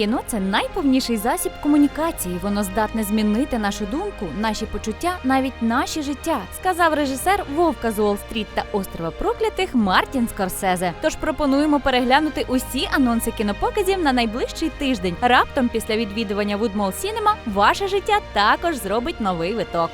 Кіно це найповніший засіб комунікації. Воно здатне змінити нашу думку, наші почуття, навіть наші життя, сказав режисер Вовка з Уолл-стріт та острова проклятих Мартін Скорсезе. Тож пропонуємо переглянути усі анонси кінопоказів на найближчий тиждень. Раптом після відвідування Woodmall Cinema ваше життя також зробить новий виток.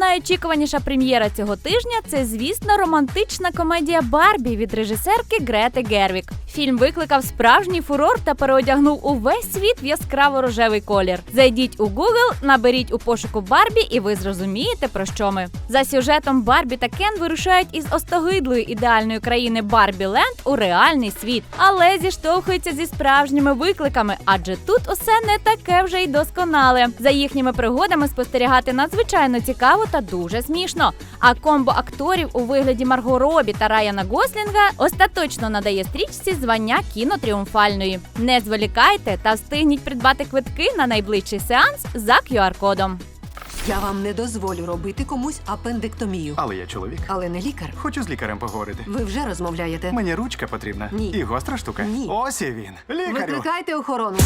Найочікуваніша прем'єра цього тижня це, звісно, романтична комедія Барбі від режисерки Грети Гервік. Фільм викликав справжній фурор та переодягнув увесь світ в яскраво рожевий колір. Зайдіть у Google, наберіть у пошуку Барбі, і ви зрозумієте про що ми. За сюжетом Барбі та Кен вирушають із остогидлої ідеальної країни Барбі Ленд у реальний світ, але зіштовхуються зі справжніми викликами, адже тут усе не таке вже й досконале. За їхніми пригодами спостерігати надзвичайно цікаво та дуже смішно. А комбо акторів у вигляді Марго Робі та Райана Гослінга остаточно надає стрічці звання кінотріумфальної. Не зволікайте та встигніть придбати квитки на найближчий сеанс за QR-кодом. Я вам не дозволю робити комусь апендектомію. Але я чоловік. Але не лікар. Хочу з лікарем поговорити. Ви вже розмовляєте. Мені ручка потрібна. Ні. І гостра штука. Ні. Ось і він. Лікарю. Викликайте охорону.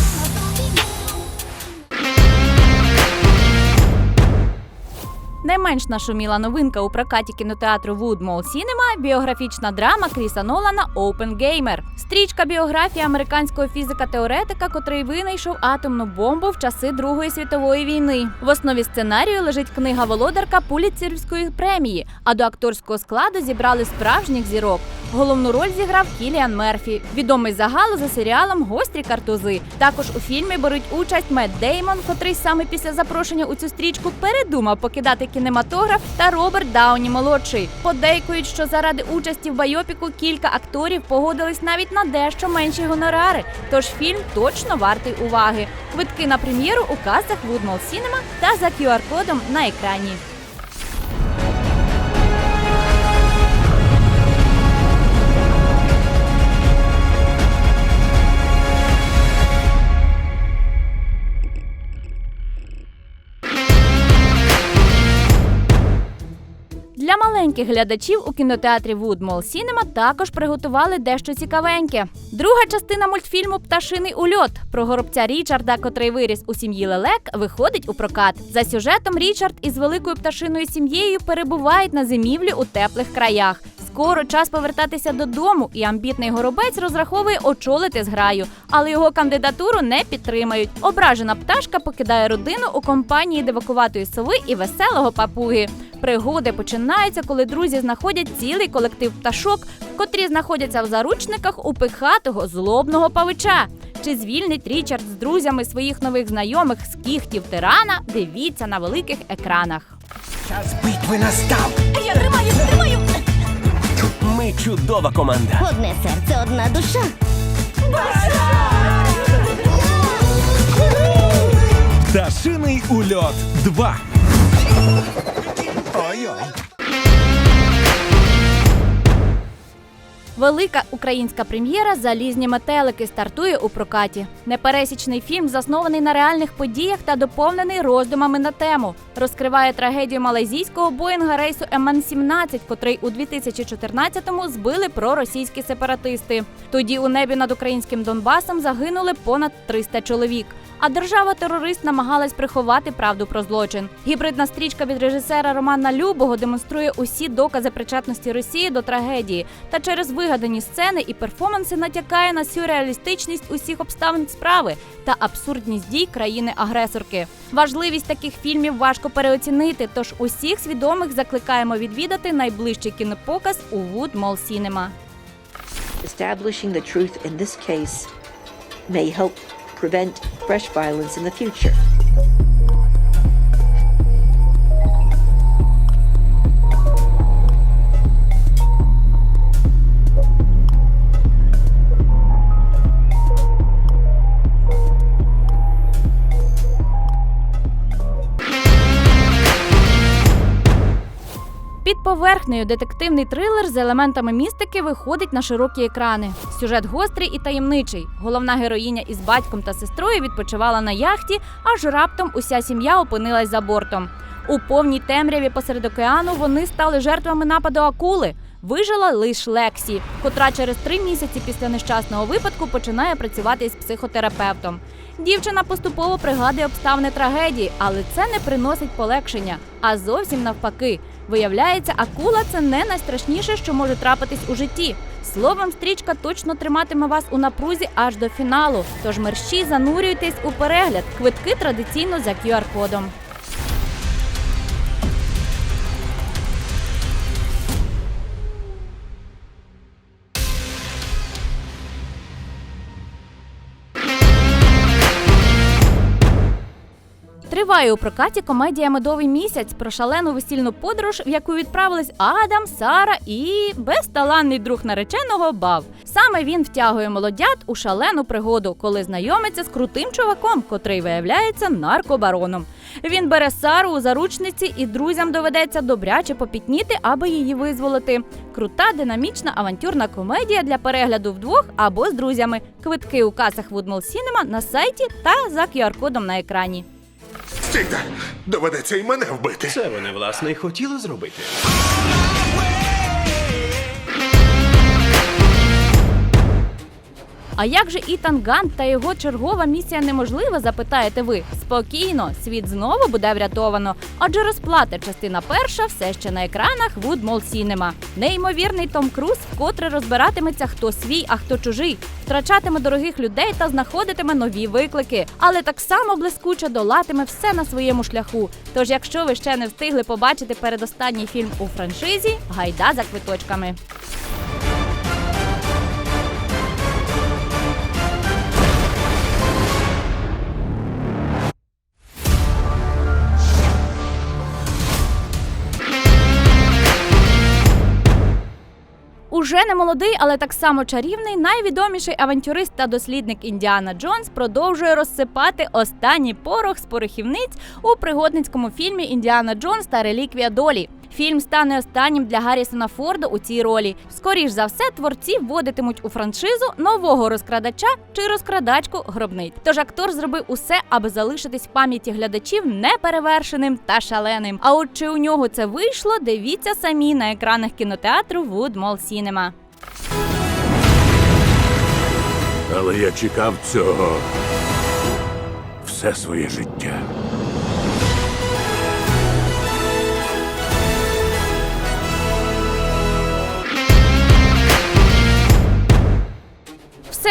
Не менш нашуміла новинка у прокаті кінотеатру Woodmall Cinema – біографічна драма Кріса Нолана Open Gamer. Стрічка біографія американського фізика-теоретика, котрий винайшов атомну бомбу в часи Другої світової війни. В основі сценарію лежить книга володарка Пуліцерівської премії. А до акторського складу зібрали справжніх зірок. Головну роль зіграв Кіліан Мерфі, відомий загалу за серіалом Гострі картузи. Також у фільмі беруть участь Мет Деймон, котрий саме після запрошення у цю стрічку передумав покидати кінематограф, та Роберт Дауні молодший. Подейкують, що заради участі в байопіку кілька акторів погодились навіть на дещо менші гонорари. Тож фільм точно вартий уваги. Квитки на прем'єру у касах Woodmall Cinema та за QR-кодом на екрані. Маленьких глядачів у кінотеатрі Woodmall Cinema також приготували дещо цікавеньке. Друга частина мультфільму Пташиний ульот про горобця Річарда, котрий виріс у сім'ї лелек, виходить у прокат. За сюжетом Річард із великою пташиною сім'єю перебувають на зимівлі у теплих краях. Скоро час повертатися додому, і амбітний горобець розраховує очолити зграю, але його кандидатуру не підтримають. Ображена пташка покидає родину у компанії дивакуватої сови і веселого папуги. Пригоди починаються, коли друзі знаходять цілий колектив пташок, котрі знаходяться в заручниках у пихатого злобного павича. Чи звільнить Річард з друзями своїх нових знайомих з кіхтів тирана? Дивіться на великих екранах. Час битви настав. Я тримаю, тримаю! Ми чудова команда. Одне серце, одна душа. Пташиний ульот 2. Велика українська прем'єра Залізні метелики стартує у прокаті. Непересічний фільм, заснований на реальних подіях та доповнений роздумами на тему. Розкриває трагедію малайзійського боїнга рейсу МН-17, котрий у 2014-му збили проросійські сепаратисти. Тоді у небі над українським Донбасом загинули понад 300 чоловік. А держава-терорист намагалась приховати правду про злочин. Гібридна стрічка від режисера Романа Любого демонструє усі докази причетності Росії до трагедії та через вигадані сцени і перформанси натякає на сюрреалістичність усіх обставин справи та абсурдність дій країни-агресорки. Важливість таких фільмів важко переоцінити, тож усіх свідомих закликаємо відвідати найближчий кінопоказ у Woodmall Cinema. Establishing the truth in this case may help prevent fresh violence in the future. Поверхнею детективний трилер з елементами містики виходить на широкі екрани. Сюжет гострий і таємничий. Головна героїня із батьком та сестрою відпочивала на яхті, аж раптом уся сім'я опинилась за бортом. У повній темряві посеред океану вони стали жертвами нападу акули. Вижила лише Лексі, котра через три місяці після нещасного випадку починає працювати із психотерапевтом. Дівчина поступово пригадує обставини трагедії, але це не приносить полегшення, а зовсім навпаки. Виявляється, акула це не найстрашніше, що може трапитись у житті. Словом, стрічка точно триматиме вас у напрузі аж до фіналу. Тож мерщі занурюйтесь у перегляд. Квитки традиційно за QR-кодом. Триває у прокаті комедія Медовий місяць про шалену весільну подорож, в яку відправились Адам, Сара і безталанний друг нареченого Бав. Саме він втягує молодят у шалену пригоду, коли знайомиться з крутим чуваком, котрий виявляється наркобароном. Він бере Сару у заручниці, і друзям доведеться добряче попітніти, аби її визволити. Крута, динамічна авантюрна комедія для перегляду вдвох або з друзями. Квитки у касах Woodmall Cinema на сайті та за QR-кодом на екрані. Стійте! Доведеться і мене вбити. Це вони, власне, і хотіли зробити. А як же Ітан Гант та його чергова місія неможлива, запитаєте ви? Спокійно, світ знову буде врятовано. Адже розплата частина перша все ще на екранах Woodmall Cinema. Неймовірний Том Круз вкотре розбиратиметься, хто свій, а хто чужий, втрачатиме дорогих людей та знаходитиме нові виклики. Але так само блискуче долатиме все на своєму шляху. Тож, якщо ви ще не встигли побачити передостанній фільм у франшизі, гайда за квиточками. Уже не молодий, але так само чарівний, найвідоміший авантюрист та дослідник Індіана Джонс продовжує розсипати останній порох з порохівниць у пригодницькому фільмі Індіана Джонс та Реліквія долі. Фільм стане останнім для Гаррісона Форда у цій ролі. Скоріш за все, творці вводитимуть у франшизу нового розкрадача чи розкрадачку гробниць. Тож актор зробив усе, аби залишитись в пам'яті глядачів неперевершеним та шаленим. А от чи у нього це вийшло, дивіться самі на екранах кінотеатру Woodmall Cinema. Але я чекав цього все своє життя.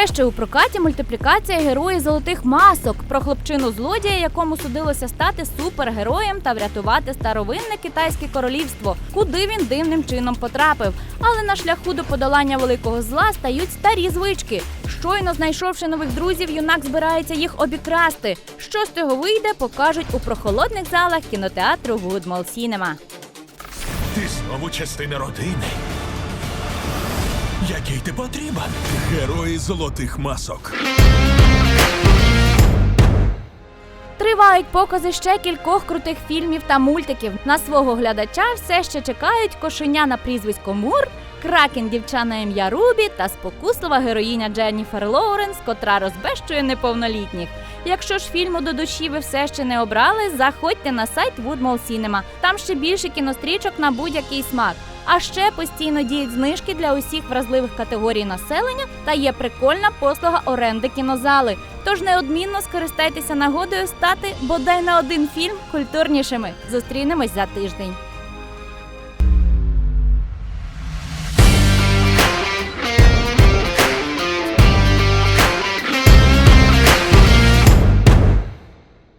Ще у прокаті мультиплікація героїв золотих масок про хлопчину злодія, якому судилося стати супергероєм та врятувати старовинне китайське королівство, куди він дивним чином потрапив. Але на шляху до подолання великого зла стають старі звички. Щойно знайшовши нових друзів, юнак збирається їх обікрасти. Що з цього вийде, покажуть у прохолодних залах кінотеатру Woodmall Cinema. Ти знову частина родини. Який ти потрібен? Герої золотих масок. Тривають покази ще кількох крутих фільмів та мультиків. На свого глядача все ще чекають кошеня на прізвисько Мур, кракен дівча на ім'я Рубі та спокуслива героїня Дженніфер Лоуренс, котра розбещує неповнолітніх. Якщо ж фільму до душі ви все ще не обрали, заходьте на сайт Woodmall Cinema. Там ще більше кінострічок на будь-який смак. А ще постійно діють знижки для усіх вразливих категорій населення та є прикольна послуга оренди кінозали. Тож неодмінно скористайтеся нагодою стати бодай на один фільм культурнішими. Зустрінемось за тиждень.